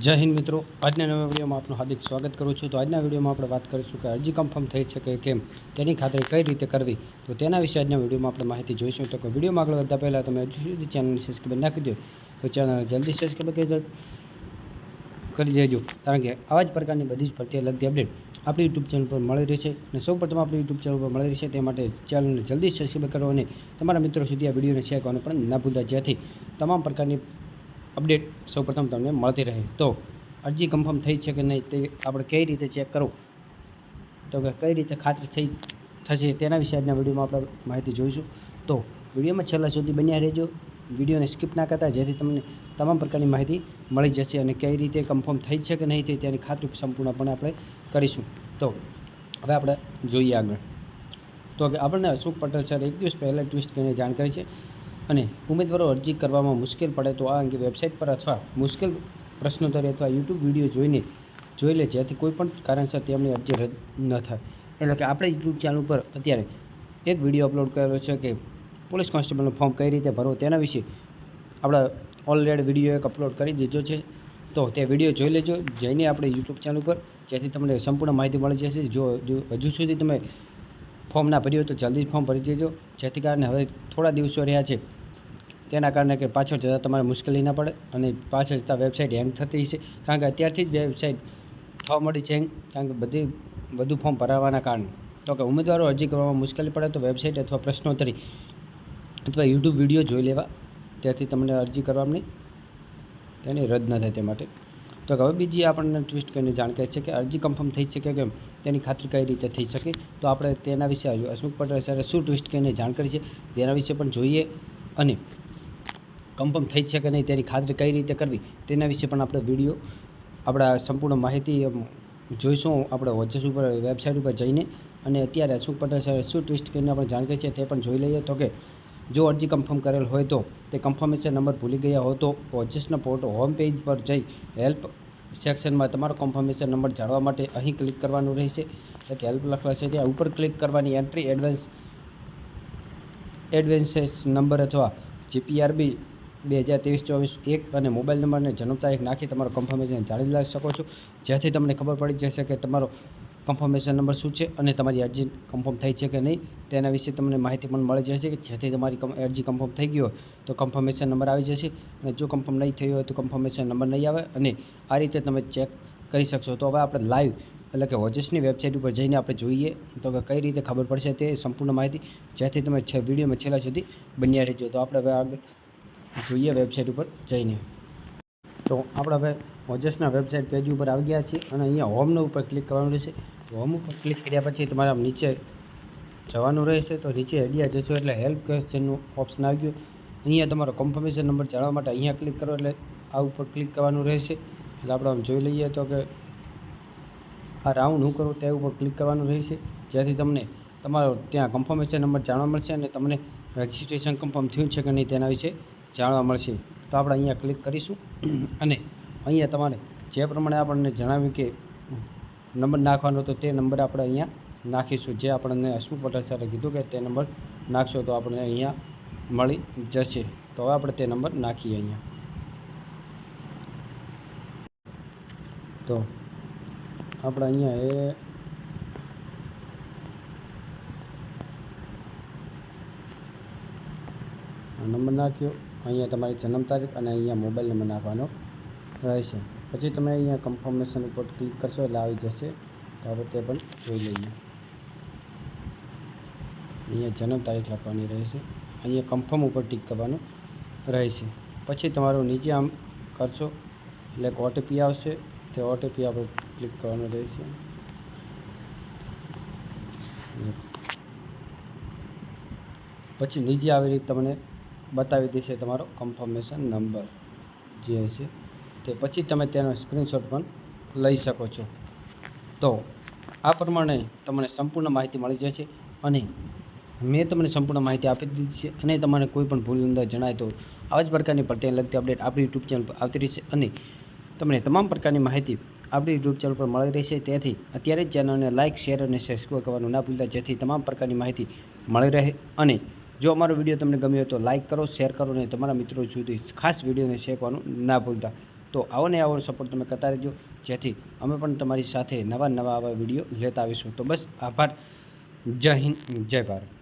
જય હિન્દ મિત્રો. આજના નવા વિડીયોમાં આપનું હાર્દિક સ્વાગત કરું છું. તો આજના વિડીયોમાં આપણે વાત કરીશું કે અરજી કન્ફર્મ થઈ છે કે કેમ, તેની ખાતરી કઈ રીતે કરવી? તો તેના વિશે આજના વિડીયોમાં આપણે માહિતી જોઈશું. તો કે વિડીયોમાં આગળ વધતા પહેલાં તમે હજુ સુધી ચેનલને સબસ્ક્રાઈબ નાખી દો. તો ચેનલને જલ્દી સબસ્ક્રાઈબ કરી દો, કરી દેજો. કારણ કે આવા જ પ્રકારની બધી જ ભરતી લગતી અપડેટ આપણી યુટ્યુબ ચેનલ પર મળી રહેશે અને સૌપ્રથમ આપણી યુટ્યુબ ચેનલ પર મળી રહેશે તે માટે ચેનલને જલ્દી સબસ્ક્રાઈબ કરો અને તમારા મિત્રો સુધી આ વિડીયોને શેર કરવાનું પણ ના ભૂલતા. જેથી તમામ પ્રકારની અપડેટ સૌપ્રથમ તમને મળતી રહે. તો અરજી કન્ફર્મ થઈ છે કે નહીં તે આપણે કઈ રીતે ચેક કરવું? તો કે કઈ રીતે ખાતરી થઈ થશે તેના વિશે આજના વિડીયોમાં આપણે માહિતી જોઈશું. તો વિડીયોમાં છેલ્લા સુધી બન્યા રહેજો. વિડીયોને સ્કીપ ના કરતા જેથી તમને તમામ પ્રકારની માહિતી મળી જશે અને કઈ રીતે કન્ફર્મ થઈ છે કે નહીં થઈ તેની ખાતરી સંપૂર્ણપણે આપણે કરીશું. તો હવે આપણે જોઈએ આગળ. તો કે આપણને અશોક પટેલ સર એક દિવસ પહેલાં ટ્વિસ્ટ કરીને જાણ કરી છે અને ઉમેદવારો અરજી કરવામાં મુશ્કેલ પડે તો આ અંગે વેબસાઇટ પર અથવા મુશ્કેલ પ્રશ્નોત્તરી અથવા યુટ્યુબ વીડિયો જોઈને જોઈ લે જેથી કોઈ પણ કારણસર તેમની અરજી રદ ન થાય. એટલે કે આપણે યુટ્યુબ ચેનલ ઉપર અત્યારે એક વીડિયો અપલોડ કરેલો છે કે પોલીસ કોન્સ્ટેબલનું ફોર્મ કઈ રીતે ભરવું તેના વિશે આપણે ઓલરેડી વીડિયો એક અપલોડ કરી દીધો છે. તો તે વીડિયો જોઈ લેજો. જઈને આપણે યુટ્યુબ ચેનલ ઉપર જેથી તમને સંપૂર્ણ માહિતી મળી જશે. જો હજુ સુધી તમે ફોર્મ ના ભર્યું તો જલ્દી ફોર્મ ભરી દેજો. જેથી કારણે હવે થોડા દિવસો રહ્યા છે તેના કારણે કે પાછળ જતાં તમારે મુશ્કેલી ના પડે અને પાછળ જતાં વેબસાઇટ હેંગ થતી છે કારણ કે અત્યારથી જ વેબસાઇટ થવા મળી છે હેંગ કારણ કે બધી વધુ ફોર્મ ભરાવાના કારણે. તો કે ઉમેદવારો અરજી કરવામાં મુશ્કેલી પડે તો વેબસાઇટ અથવા પ્રશ્નોત્તરી અથવા યુટ્યુબ વીડિયો જોઈ લેવા. ત્યાંથી તમને અરજી કરવાની તેની રદ ન થાય તે માટે. તો હવે બીજી આપણને ટ્વિસ્ટ કરીને જાણકારી છે કે અરજી કન્ફર્મ થઈ શકે કેમ? તેની ખાતરી કઈ રીતે થઈ શકે? તો આપણે તેના વિશે હજુ હસમુખ પટેલ સરે શું ટ્વિસ્ટ કરીને જાણકારી છે તેના વિશે પણ જોઈએ અને કન્ફર્મ થઈ છે કે નહીં તેની ખાતરી કઈ રીતે કરવી તેના વિશે પણ આપણે વીડિયો, આપણા સંપૂર્ણ માહિતી જોઈશું આપણે વોચેસ ઉપર, વેબસાઇટ ઉપર જઈને. અને અત્યારે અશોક પટેલ સાહેબ શું ટ્વિસ્ટ કરીને આપણે જાણકારી છે તે પણ જોઈ લઈએ. તો કે જો અરજી કન્ફર્મ કરેલ હોય તો, તે કન્ફર્મેશન નંબર ભૂલી ગયા હો તો વોચેસના પોર્ટ હોમ પેજ પર જઈ હેલ્પ સેક્શનમાં તમારો કન્ફર્મેશન નંબર જાણવા માટે અહીં ક્લિક કરવાનું રહેશે. એટલે કે હેલ્પ લખવા છે ત્યાં ઉપર ક્લિક કરવાની એન્ટ્રી એડવાન્સ એડવાન્સેસ નંબર અથવા જીપીઆરબી બે હજાર ત્રેવીસ, ચોવીસ, એક અને મોબાઈલ નંબર અને જન્મ તારીખ નાખી તમારો કન્ફર્મેશન જાણી લઈ શકો છો. જેથી તમને ખબર પડી જશે કે તમારો કન્ફર્મેશન નંબર શું છે અને તમારી અરજી કન્ફર્મ થઈ છે કે નહીં. તેના વિશે તમને માહિતી પણ મળી જશે કે જેથી તમારી અરજી કન્ફર્મ થઈ ગઈ હોય તો કન્ફર્મેશન નંબર આવી જશે અને જો કન્ફર્મ નહીં થયું હોય તો કન્ફર્મેશન નંબર નહીં આવે અને આ રીતે તમે ચેક કરી શકશો. તો હવે આપણે લાઈવ એટલે કે વોજસની વેબસાઇટ ઉપર જઈને આપણે જોઈએ તો કે કઈ રીતે ખબર પડશે તે સંપૂર્ણ માહિતી. જેથી તમે છે વિડીયોમાં છેલ્લા સુધી બન્યા રહેજો. તો આપણે હવે આગળ જોઈએ વેબસાઇટ ઉપર જઈને. તો આપણે હવે ઓજસના વેબસાઇટ પેજ ઉપર આવી ગયા છીએ અને અહીંયા હોમના ઉપર ક્લિક કરવાનું રહેશે. હોમ ઉપર ક્લિક કર્યા પછી તમારે નીચે જવાનું રહેશે. તો નીચે આઈડિયા જશો એટલે હેલ્પ ક્વેશ્ચનનું ઓપ્શન આવી ગયું. અહીંયા તમારો કન્ફર્મેશન નંબર જાણવા માટે અહીંયા ક્લિક કરો એટલે આ ઉપર ક્લિક કરવાનું રહેશે. એટલે આપણે આમ જોઈ લઈએ તો કે આ રાઉન્ડ હું કરું તે ઉપર ક્લિક કરવાનું રહેશે. જેથી તમને તમારો ત્યાં કન્ફર્મેશન નંબર જાણવા મળશે અને તમને રજિસ્ટ્રેશન કન્ફર્મ થયું છે કે નહીં તેના વિશે જાણવા મળશે, તો આપણે અહીંયા ક્લિક કરીશું. અને અહીંયા તમારે જે પ્રમાણે આપણને જણાવ્યું કે નંબર નાખવાનો તો તે નંબર આપણે અહીંયા નાખીશું. જે આપણને હસમુખ પટેલ સરે કીધું કે તે નંબર નાખશો તો આપણને અહીંયા મળી જશે. તો હવે આપણે તે નંબર નાખીએ અહીંયા. તો આપણે અહીંયા એ નંબર નાખ્યો. અહીંયા તમારી જન્મ તારીખ અને અહીંયા મોબાઈલ નંબર નાખવાનો રહેશે. પછી તમે અહીંયા કન્ફર્મેશન ઉપર ક્લિક કરશો એટલે આવી જશે. તો આપણે તે પણ જોઈ લઈએ. અહીંયા જન્મ તારીખ લખવાની રહેશે. અહીંયા કન્ફર્મ ઉપર ટીક કરવાનું રહેશે. પછી તમારું નીચે આમ કરશો એટલે એક ઓટીપી આવશે. તે ઓટીપી આપણે ક્લિક કરવાનું રહેશે. પછી નીચે આવી રીતે તમને બતાવી દેશે તમારો કન્ફર્મેશન નંબર જે હશે. તે પછી તમે તેનો સ્ક્રીનશોટ પણ લઈ શકો છો. તો આ પ્રમાણે તમને સંપૂર્ણ માહિતી મળી જશે અને મેં તમને સંપૂર્ણ માહિતી આપી દીધી છે અને તમારે કોઈ પણ ભૂલ અંદર જણાય તો આવા જ પ્રકારની પટેલ લગતી અપડેટ આપણી યુટ્યુબ ચેનલ પર આવતી રહેશે અને તમને તમામ પ્રકારની માહિતી આપણી યુટ્યુબ ચેનલ પર મળી રહેશે. તેથી અત્યારે જ ચેનલને લાઇક શેર અને સબસ્ક્રાઈબ કરવાનું ના ભૂલતા, જેથી તમામ પ્રકારની માહિતી મળી રહે અને જો અમારો વીડિયો તમને ગમ્યો તો લાઇક કરો શેર કરો અને તમારા મિત્રો સુધી ખાસ વિડીયોને શેર કરવાનું ના ભૂલતા. તો આવો ને આવો સપોર્ટ તમે કરતા રહેજો. જેથી અમે પણ તમારી સાથે નવા નવા આવા વીડિયો લેતા આવીશું. તો બસ આભાર. જય હિન્દ, જય ભારત.